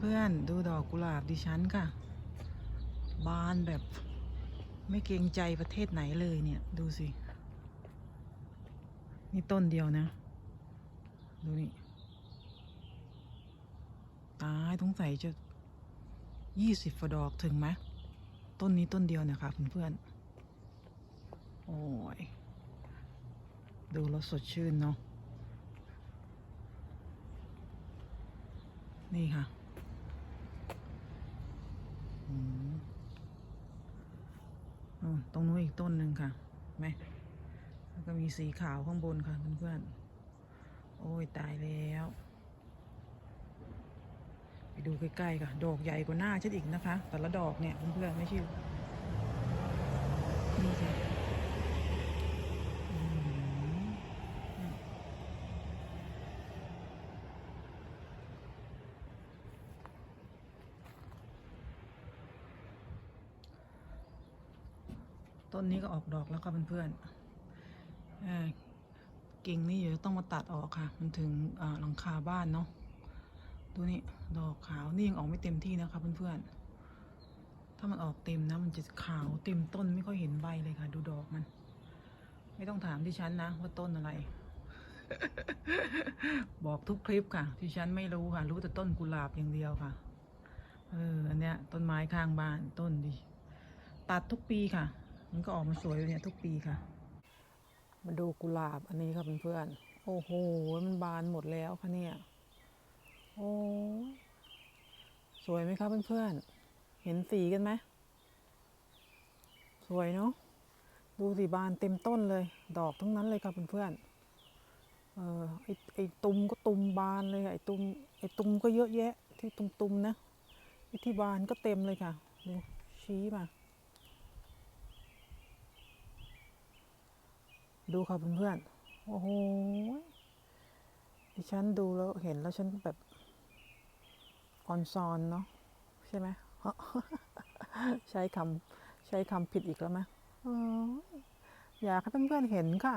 เพื่อนๆ ดูดอกกุหลาบดิฉันค่ะ บานแบบไม่เกรงใจประเทศไหนเลยเนี่ย ดูสิ นี่ต้นเดียวนะ ดูนี่ ตายสงสัยจะยี่สิบฝาดอกถึงไหมต้นนี้ต้นเดียวเนี่ยค่ะเพื่อนๆ โอ้ย ดูแล้วสดชื่นเนาะนี่ค่ะ ตรงนู้นอีกต้นหนึ่งค่ะไหมแล้วก็มีสีขาวข้างบนค่ะเพื่อนๆ โอ้ยตายแล้ว ไปดูใกล้ๆค่ะ ดอกใหญ่กว่าหน้าฉันอีกนะคะ แต่ละดอกเนี่ยเพื่อนๆ ไม่ใช่นี่ค่ะอืม ต้นนี้ก็ออกดอกแล้วค่ะเพื่อนๆกิ่งนี่เดี๋ยวต้องมาตัดออกค่ะ มันถึงหลังคาบ้านเนาะดูนี่ดอกขาวนี่ยังออกไม่เต็มที่นะคะเพื่อนๆ ถ้ามันออกเต็มนะ มันจะขาวเต็มต้นไม่ค่อยเห็นใบเลยค่ะ ดูดอกมัน ไม่ต้องถามที่ฉันนะ ว่าต้นอะไร บอกทุกคลิปค่ะ ที่ฉันไม่รู้ค่ะ รู้แต่ต้นกุหลาบอย่างเดียวค่ะ เอออันเนี้ยต้นไม้ข้างบ้านต้นดี ตัดทุกปีค่ะ มันก็ออกมาสวยเนี้ยทุกปีค่ะ มาดูกุหลาบอันนี้ค่ะเพื่อนๆโอ้โห มันบานหมดแล้วค่ะเนี่ย โอ้สวยไหมคะเพื่อนๆ เห็นสีกันไหม สวยเนาะ ดูสิบานเต็มต้นเลย ดอกทั้งนั้นเลยค่ะเพื่อนๆ เออไอไอตุมก็ตุมบานเลยค่ะไอตุมไอตุมก็เยอะแยะที่ตุมๆนะ ไอที่บานก็เต็มเลยค่ะ ดูชี้มา ดูค่ะเพื่อนๆ โอ้โห ดิฉันดูแล้วเห็นแล้วฉันก็แบบออนซอนเนาะใช่ไหม ใช้คำใช้คำผิดอีกแล้วไหมอยากให้เพื่อนๆเห็นค่ะ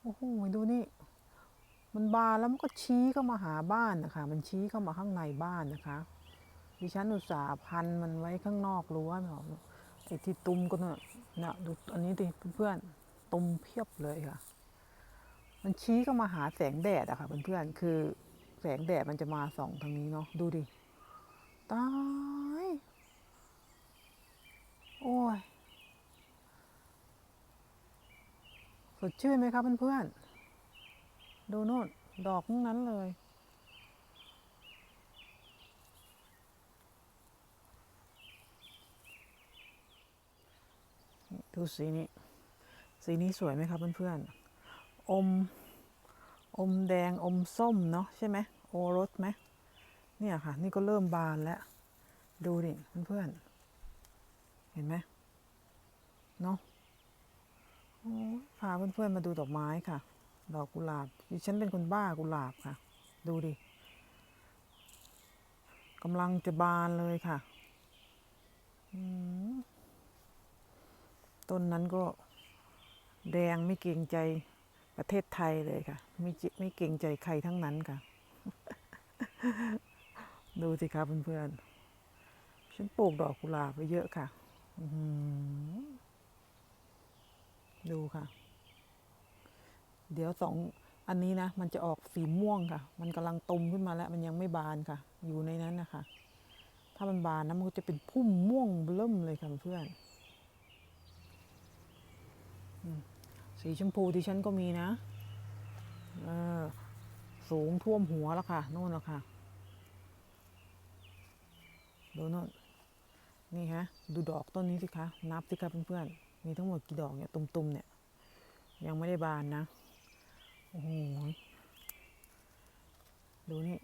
โอ้โห ดูนี่ มันบานแล้วมันก็ชี้เข้ามาหาบ้านนะคะ มันชี้เข้ามาข้างในบ้านนะคะ ดิฉันอุตส่าห์พันมันไว้ข้างนอกรั้วเนาะไอ้ที่ตุ้มก็เนี่ยเนี่ยดูอันนี้ดิเพื่อนๆ ตุมเพียบเลยค่ะ มันชี้เข้ามาหาแสงแดดอะค่ะเพื่อนๆ คือแสงแดดมันจะมาส่องทางนี้เนาะ ดูดิ ตาย โอ้ย สดชื่นไหมครับเพื่อนๆ ดูโน่น ดอกนั้นเลยดูสีนี้ สีนี้สวยไหมครับเพื่อนๆ อม อมแดงอมส้มเนาะใช่ไหมโอรสไหมเนี่ยค่ะ นี่ก็เริ่มบานแล้ว ดูดิเพื่อนๆ เห็นไหมเนาะโอ้พาเพื่อนๆมาดูดอกไม้ค่ะ ดอกกุหลาบดิฉันเป็นคนบ้ากุหลาบค่ะ ดูดิกำลังจะบานเลยค่ะต้นนั้นก็ แดงไม่เกรงใจประเทศไทยเลยค่ะ ไม่ไม่เกรงใจใครทั้งนั้นค่ะ ดูสิครับเพื่อนๆฉันปลูกดอกกุหลาบไปเยอะค่ะดูค่ะ เดี๋ยวสองอันนี้นะ มันจะออกสีม่วงค่ะ มันกำลังตุมขึ้นมาแล้ว มันยังไม่บานค่ะ อยู่ในนั้นนะคะ ถ้ามันบานนะมันก็จะเป็นพุ่มม่วงเริ่มเลยค่ะเพื่อนอืม สีชมพูที่ฉันก็มีนะเออสูงท่วมหัวแล้วค่ะโน่นแล้วค่ะดูโน่นนี่ฮะ ดูดอกต้นนี้สิคะนับสิคะเพื่อนๆมีทั้งหมดกี่ดอกเนี่ยตุ่มๆเนี่ยยังไม่ได้บานนะโอ้โหดูนี่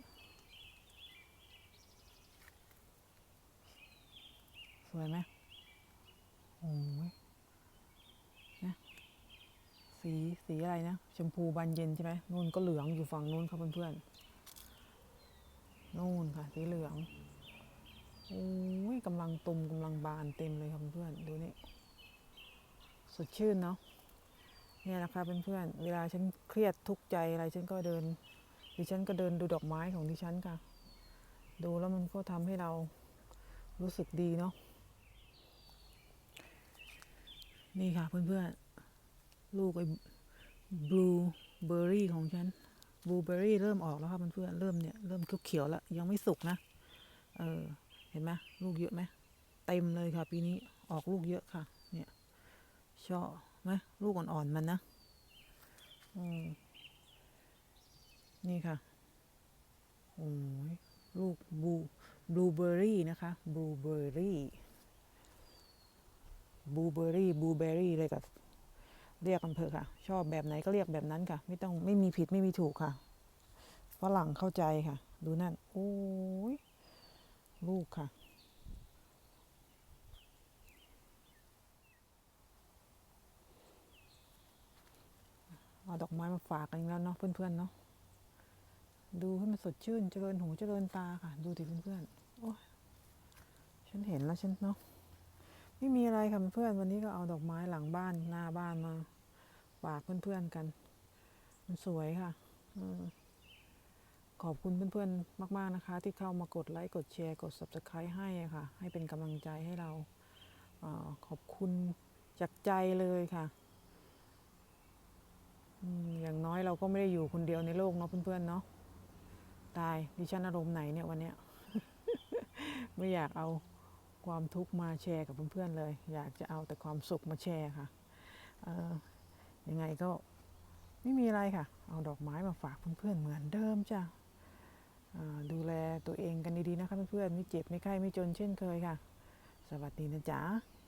สวยไหมโอ้ยนะ สีอะไรนะ ชมพูบานเย็นใช่ไหมนู่นก็เหลืองอยู่ฝั่งนู้นครับเพื่อนๆนู่นค่ะ สีเหลืองโอ้ยกำลังตุ่มกำลังบานเต็มเลยครับเพื่อนๆดูนี่สดชื่นเนาะเนี่ยนะคะเพื่อนๆเวลาฉันเครียดทุกข์ใจอะไรฉันก็เดิน ดิฉันก็เดินดูดอกไม้ของดิฉันค่ะ ดูแล้วมันก็ทำให้เรารู้สึกดีเนาะนี่ค่ะเพื่อนๆลูกไอ้ บลูเบอร์รี่ของฉันบลูเบอร์รี่เริ่มออกแล้วค่ะเพื่อนๆเริ่มเนี่ยเริ่มเขียวๆแล้วยังไม่สุกนะเออเห็นไหมลูกเยอะไหมเต็มเลยค่ะ ปีนี้ออกลูกเยอะค่ะ เนี่ยชอบไหมลูกอ่อนๆมันนะอืมนี่ค่ะโอ้ยลูกบลูบลูเบอร์รี่นะคะบลูเบอร์รี่บลูเบอร์รี่บลูเบอร์รี่เลยกับ เรียกกันเถอะค่ะ ชอบแบบไหนก็เรียกแบบนั้นค่ะ ไม่ต้องไม่มีผิดไม่มีถูกค่ะฝรั่งเข้าใจค่ะ ดูนั่น โอ้ยลูกค่ะ เอาดอกไม้มาฝากกันอีกแล้วเนาะเพื่อนๆเนาะดูให้มันสดชื่นเจริญหูเจริญตาค่ะ ดูดิเพื่อนๆโอ้ยฉันเห็นแล้วฉันเนาะ ไม่มีอะไรค่ะเพื่อนวันนี้ก็เอาดอกไม้หลังบ้านหน้าบ้านมาฝากเพื่อนๆกัน มันสวยค่ะอขอบคุณเพื่อนๆ มาก ๆนะคะ ที่เข้ามากดไลค์กดแชร์กด subscribe ให้ค่ะ ให้เป็นกำลังใจให้เราอขอบคุณจากใจเลยค่ะอย่างน้อยเราก็ไม่ได้อยู่คนเดียวในโลกเนาะเพื่อนๆเนาะตายดิฉันอารมณ์ไหนเนี่ยวันเนี้ย ไม่อยากเอา ความทุกข์มาแชร์กับเพื่อนๆเลย อยากจะเอาแต่ความสุขมาแชร์ค่ะยังไงก็ไม่มีอะไรค่ะ เอาดอกไม้มาฝากเพื่อนๆเหมือนเดิมจ้ะอ่าดูแลตัวเองกันดีๆนะคะเพื่อนๆไม่เจ็บไม่ไข้ไม่จนเช่นเคยค่ะ สวัสดีนะจ๊ะ